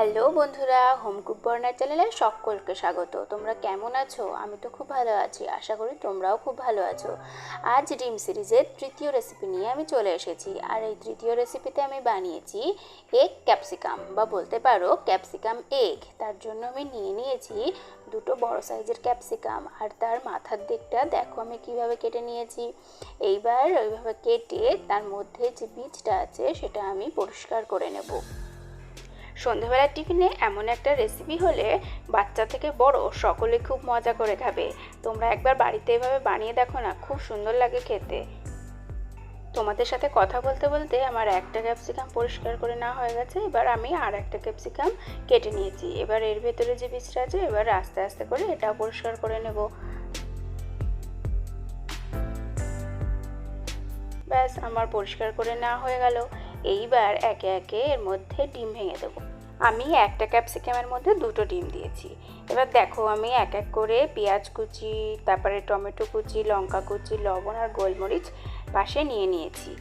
Hello বন্ধুরা, home cook বর্নার চ্যানেলে সকলকে স্বাগত। তোমরা কেমন আছো? আমি তো খুব ভালো আছি, আশা করি তোমরাও খুব ভালো আছো। আজ ডিম সিরিজের তৃতীয় রেসিপি নিয়ে আমি চলে এসেছি। আর এই তৃতীয় রেসিপিতে আমি বানিয়েছি এগ ক্যাপসিকাম বা বলতে পারো ক্যাপসিকাম এগ তার জন্য আমি নিয়ে নিয়েছি দুটো বড় সাইজের ক্যাপসিকাম আর তার মাথার দিকটা দেখো আমি কীভাবে কেটে নিয়েছি। এইবার ওইভাবে কেটে তার মধ্যে যে বীজটা আছে সেটা আমি পরিষ্কার করে নেব। সন্ধেবেলার টিফিনে এমন একটা রেসিপি হলে বাচ্চা থেকে বড় সকলে খুব মজা করে খাবে। তোমরা একবার বাড়িতে এভাবে বানিয়ে দেখো না, খুব সুন্দর লাগে খেতে। তোমাদের সাথে কথা বলতে বলতে আমার একটা ক্যাপসিকাম পরিষ্কার করে নেওয়া হয়ে গেছে। এবার আমি আর একটা ক্যাপসিকাম কেটে নিয়েছি। এবার এর ভেতরে যে বীজটা আছে, এবার আস্তে আস্তে করে এটাও পরিষ্কার করে নেব। ব্যাস, আমার পরিষ্কার করে নেওয়া হয়ে গেল। এইবার একে একে এর মধ্যে ডিম ভেঙে দেবো। আমি একটা ক্যাপসিকামের মধ্যে দুটো ডিম দিয়েছি। এবার দেখো, আমি এক এক করে পেঁয়াজ কুচি, তারপরে টমেটো কুচি, লঙ্কা কুচি, লবণ আর গোলমরিচ পাশে নিয়ে নিয়েছি।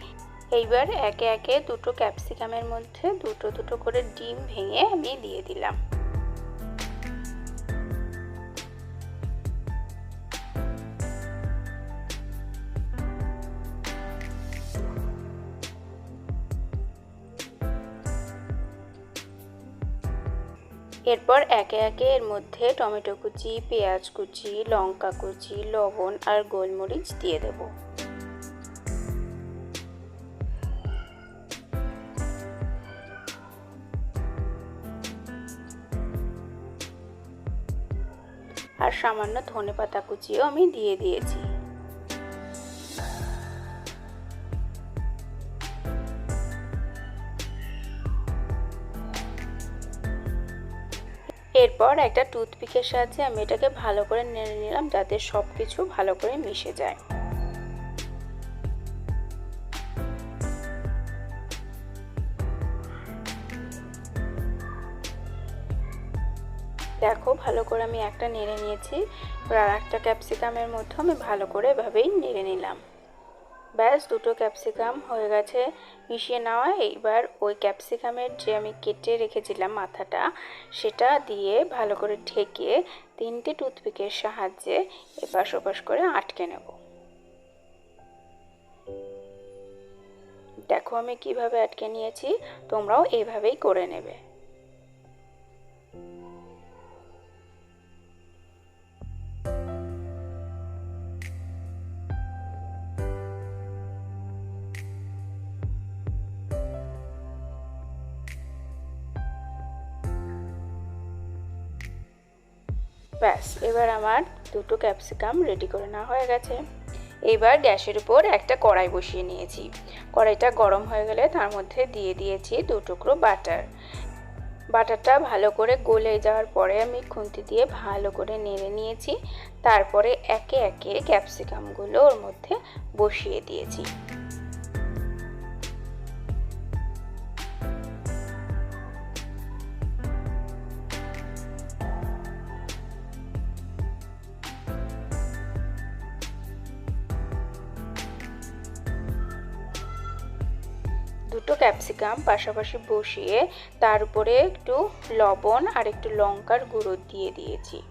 এইবার একে একে দুটো ক্যাপসিকামের মধ্যে দুটো দুটো করে ডিম ভেঙে আমি দিয়ে দিলাম। এরপর একে একে এর মধ্যে টমেটো কুচি, পেঁয়াজ কুচি, লঙ্কা কুচি, লবণ আর গোলমরিচ দিয়ে দেব। আর সামান্য ধনে পাতা কুচিও আমি দিয়ে দিয়েছি। এরপর একটা টুথপিকের সাহায্যে আমি এটাকে ভালো করে নেড়ে নিলাম যাতে সব কিছু ভালো করে মিশে যায়। দেখো, ভালো করে আমি একটা নেড়ে নিয়েছি। আর একটা ক্যাপসিকামের মধ্যে আমি ভালো করে এভাবেই নেড়ে নিলাম। ব্যাস, দুটো ক্যাপসিকাম হয়ে গেছে মিশিয়ে নেওয়া। এইবার ওই ক্যাপসিকামের যে আমি কেটে রেখেছিলাম মাথাটা, সেটা দিয়ে ভালো করে ঢেকে তিনটে টুথপিকের সাহায্যে এপাশ ওপাশ করে আটকে নেব। দেখো আমি কীভাবে আটকে নিয়েছি, তোমরাও এইভাবেই করে নেবে। ব্যাস, এবার আমার দুটো ক্যাপসিকাম রেডি করে নেওয়া হয়ে গেছে। এবার গ্যাসের উপর একটা কড়াই বসিয়ে নিয়েছি। কড়াইটা গরম হয়ে গেলে তার মধ্যে দিয়ে দিয়েছি দু টুকরো বাটার। বাটারটা ভালো করে গলে যাওয়ার পরে আমি খুন্তি দিয়ে ভালো করে নেড়ে নিয়েছি। তারপরে একে একে ক্যাপসিকামগুলো ওর মধ্যে বসিয়ে দিয়েছি। দুটো ক্যাপসিকাম পাশাপাশি বসিয়ে তার উপরে একটু লবণ আর একটু লঙ্কার গুঁড়ো দিয়ে দিয়েছি।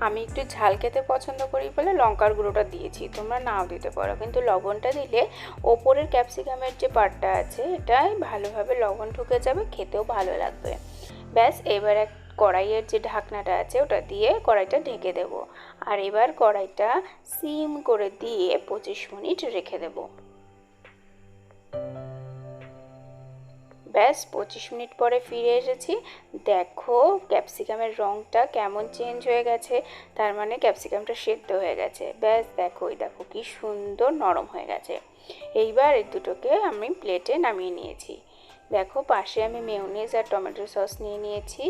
আমি একটু ঝাল খেতে পছন্দ করি বলে লঙ্কার গুঁড়োটা দিয়েছি। তোমরা নাও দিতে পারো। কিন্তু লবণটা দিলে ওপরের ক্যাপসিকামের যে পাটটা আছে, এটাই ভালোভাবে লবণ ঢুকে যাবে, খেতেও ভালো লাগবে। ব্যাস, এবার এক কড়াইয়ের যে ঢাকনাটা আছে, ওটা দিয়ে কড়াইটা ঢেকে দেব। আর এবার কড়াইটা সিম করে দিয়ে পঁচিশ মিনিট রেখে দেবো। ব্যাস, পঁচিশ মিনিট পরে ফিরে এসেছি। দেখো, ক্যাপসিকামের রঙটা কেমন চেঞ্জ হয়ে গেছে। তার মানে ক্যাপসিকামটা সেদ্ধ হয়ে গেছে। ব্যাস, দেখো ওই দেখো কি সুন্দর নরম হয়ে গেছে। এইবার এই দুটোকে আমি প্লেটে নামিয়ে নিয়েছি। দেখো, পাশে আমি মেয়নিজ আর টমেটো সস নিয়ে নিয়েছি।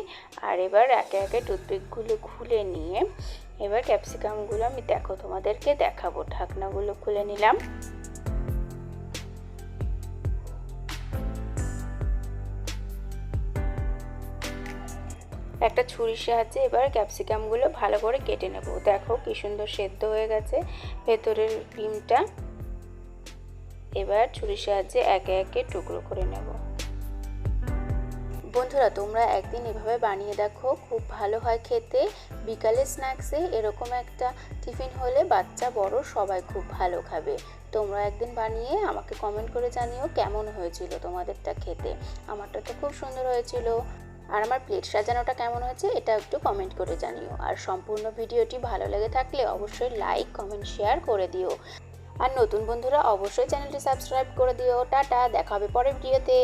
আর এবার একে একে টুথপিকগুলো খুলে নিয়ে এবার ক্যাপসিকামগুলো আমি, দেখো, তোমাদেরকে দেখাবো। ঢাকনাগুলো খুলে নিলাম। একটা ছুরির সাহায্যে এবার ক্যাপসিকামগুলো ভালো করে কেটে নেব। দেখো কি সুন্দর সেদ্ধ হয়ে গেছে ভেতরের ডিমটা এবার ছুরির সাহায্যে একে একে টুকরো করে নেব। বন্ধুরা, তোমরা একদিন এভাবে বানিয়ে দেখো, খুব ভালো হয় খেতে। বিকালে স্ন্যাক্সে এরকম একটা টিফিন হলে বাচ্চা, বড় সবাই খুব ভালো খাবে। তোমরা একদিন বানিয়ে আমাকে কমেন্ট করে জানিও কেমন হয়েছিল তোমাদেরটা খেতে। আমারটা তো খুব সুন্দর হয়েছিল। আর আমার প্লেট সাজানোটা কেমন হয়েছে, এটা একটু কমেন্ট করে জানিও। আর সম্পূর্ণ ভিডিওটি ভালো লেগে থাকলে অবশ্যই লাইক কমেন্ট শেয়ার করে দিও। আর নতুন বন্ধুরা অবশ্যই চ্যানেলটি সাবস্ক্রাইব করে দিও। টাটা, দেখা হবে পরের ভিডিওতে